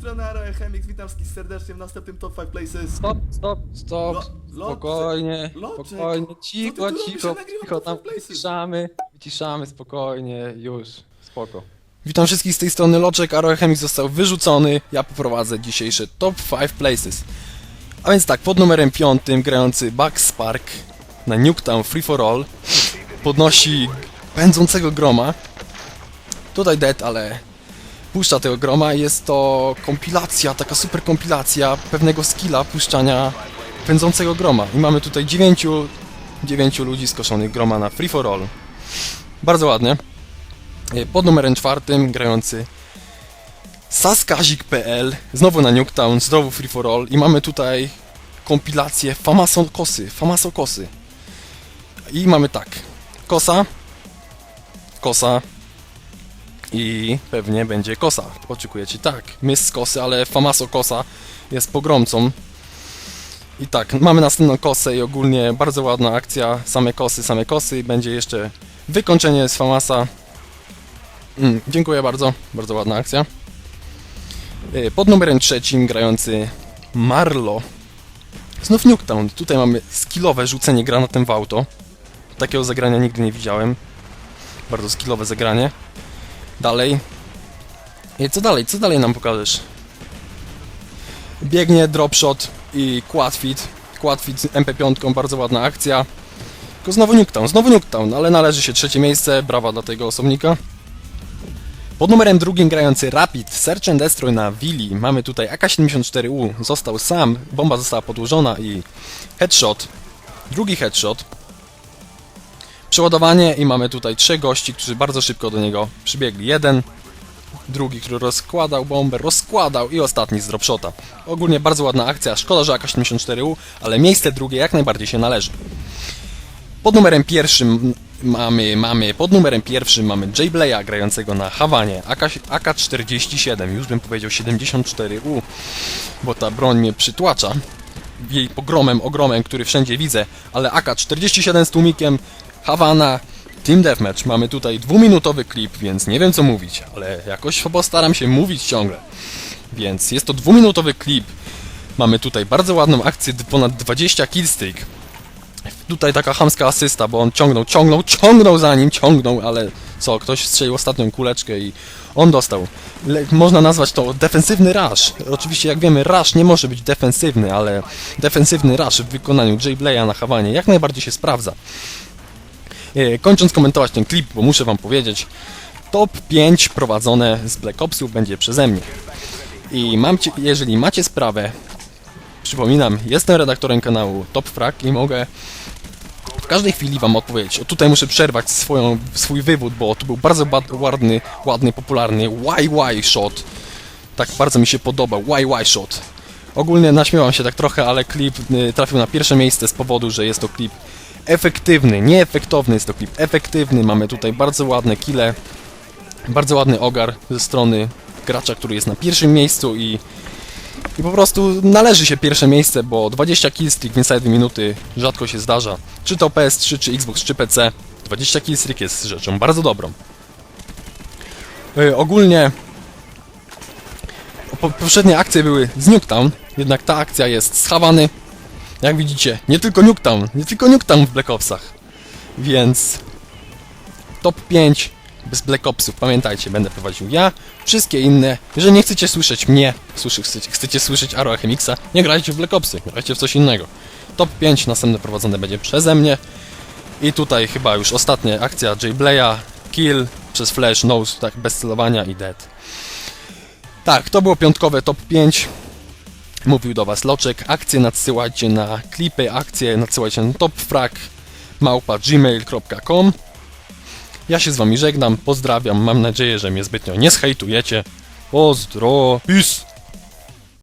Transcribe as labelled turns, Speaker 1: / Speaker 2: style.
Speaker 1: strony Aro Chemix, witam wszystkich serdecznie w następnym Top 5 Places.
Speaker 2: Stop, stop, stop,
Speaker 1: Lo-
Speaker 2: spokojnie,
Speaker 1: Loczek,
Speaker 2: spokojnie,
Speaker 1: co ty
Speaker 2: cicho,
Speaker 1: tu robisz?
Speaker 2: cicho,
Speaker 1: nagrywam
Speaker 2: cicho, tam
Speaker 1: Five Places.
Speaker 2: wyciszamy, wyciszamy, spokojnie, już, spoko. Witam wszystkich z tej strony Loczek, Arochemix został wyrzucony, ja poprowadzę dzisiejsze Top 5 Places. A więc tak, pod numerem 5 grający Bugs Spark na Nuketown Free for All podnosi pędzącego groma. Tutaj dead, ale puszcza tego groma. Jest to kompilacja, taka super kompilacja pewnego skilla puszczania pędzącego groma. I mamy tutaj 9, 9 ludzi skoszonych groma na free for all. Bardzo ładnie. E, Pod numerem czwartym grający Saskazik.pl, znowu na Nuketown, znowu free for all i mamy tutaj kompilację Famason Kosy, Famaso Kosy. I mamy tak, Kosa, Kosa, i pewnie będzie Kosa. Oczekujecie tak. Jest z Kosy, ale Famaso Kosa jest pogromcą. I tak, mamy następną Kosę i ogólnie bardzo ładna akcja. Same Kosy, same Kosy. Będzie jeszcze wykończenie z Famasa. Mm, dziękuję bardzo. Bardzo ładna akcja. Y, Pod numerem trzecim grający Marlo. Znów Nuketown. Tutaj mamy skillowe rzucenie granatem w auto. Takiego zagrania nigdy nie widziałem. Bardzo skillowe zagranie. Dalej. I co dalej? Co dalej nam pokażesz? Biegnie dropshot i quadfit. Quadfit z MP5, bardzo ładna akcja. Tylko znowu Nuketown, znowu Nuketown, ale należy się trzecie miejsce, brawa dla tego osobnika. Pod numerem drugim grający Rapid, Search and Destroy na Willi. Mamy tutaj AK-74U, został sam, bomba została podłożona i headshot. Drugi headshot. Przeładowanie i mamy tutaj trzech gości, którzy bardzo szybko do niego przybiegli. Jeden, drugi, który rozkładał bombę, rozkładał i ostatni z dropshota. Ogólnie bardzo ładna akcja, szkoda, że AK-74U, ale miejsce drugie jak najbardziej się należy. Pod numerem pierwszym mamy, mamy pod numerem pierwszym mamy Jay Bleya grającego na Hawanie AK, AK-47, już bym powiedział 74U, bo ta broń mnie przytłacza jej pogromem, ogromem, który wszędzie widzę, ale AK-47 z tłumikiem, Hawana, Team Deathmatch. Mamy tutaj dwuminutowy klip, więc nie wiem co mówić, ale jakoś postaram się mówić ciągle. Więc jest to dwuminutowy klip. Mamy tutaj bardzo ładną akcję, ponad 20 killstreak. Tutaj taka chamska asysta, bo on ciągnął, ciągnął, ciągnął za nim, ciągnął, ale co, ktoś strzelił ostatnią kuleczkę i on dostał. Le można nazwać to defensywny rush. Oczywiście, jak wiemy, rush nie może być defensywny, ale defensywny rush w wykonaniu Jay Bleya na Hawanie jak najbardziej się sprawdza. E, Kończąc komentować ten klip, bo muszę wam powiedzieć, top 5 prowadzone z Black Opsów będzie przeze mnie. I mam jeżeli macie sprawę, przypominam, jestem redaktorem kanału Top Frag i mogę każdej chwili wam odpowiedzieć. O, tutaj muszę przerwać swoją, swój wywód, bo to był bardzo ładny, ładny, popularny YY shot. Tak bardzo mi się podobał, YY shot. Ogólnie naśmiałam się tak trochę, ale klip y, trafił na pierwsze miejsce z powodu, że jest to klip efektywny, nieefektowny, jest to klip efektywny. Mamy tutaj bardzo ładne kile, bardzo ładny ogar ze strony gracza, który jest na pierwszym miejscu i, i po prostu należy się pierwsze miejsce, bo 20 killstreak w inside minuty rzadko się zdarza. Czy to PS3, czy Xbox, czy PC, 20 killstreak jest rzeczą bardzo dobrą. Yy, ogólnie po, poprzednie akcje były z Nuketown, jednak ta akcja jest z Havany. Jak widzicie, nie tylko Nuketown, nie tylko Nuketown w Black Opsach. Więc top 5 bez Black Opsów, pamiętajcie, będę prowadził ja, wszystkie inne. Jeżeli nie chcecie słyszeć mnie, słyszy, chcecie, chcecie słyszeć Aro Chemixa, nie grajcie w Black Opsy, grajcie w coś innego. Top 5 następne prowadzone będzie przeze mnie. I tutaj chyba już ostatnia akcja Jay Bleya, kill przez flash, nose, tak, bez celowania i dead. Tak, to było piątkowe top 5. Mówił do Was Loczek. Akcje nadsyłajcie na klipy, akcje nadsyłajcie na topfrag małpa gmail.com Ja się z Wami żegnam, pozdrawiam, mam nadzieję, że mnie zbytnio nie zhejtujecie. Pozdro, peace!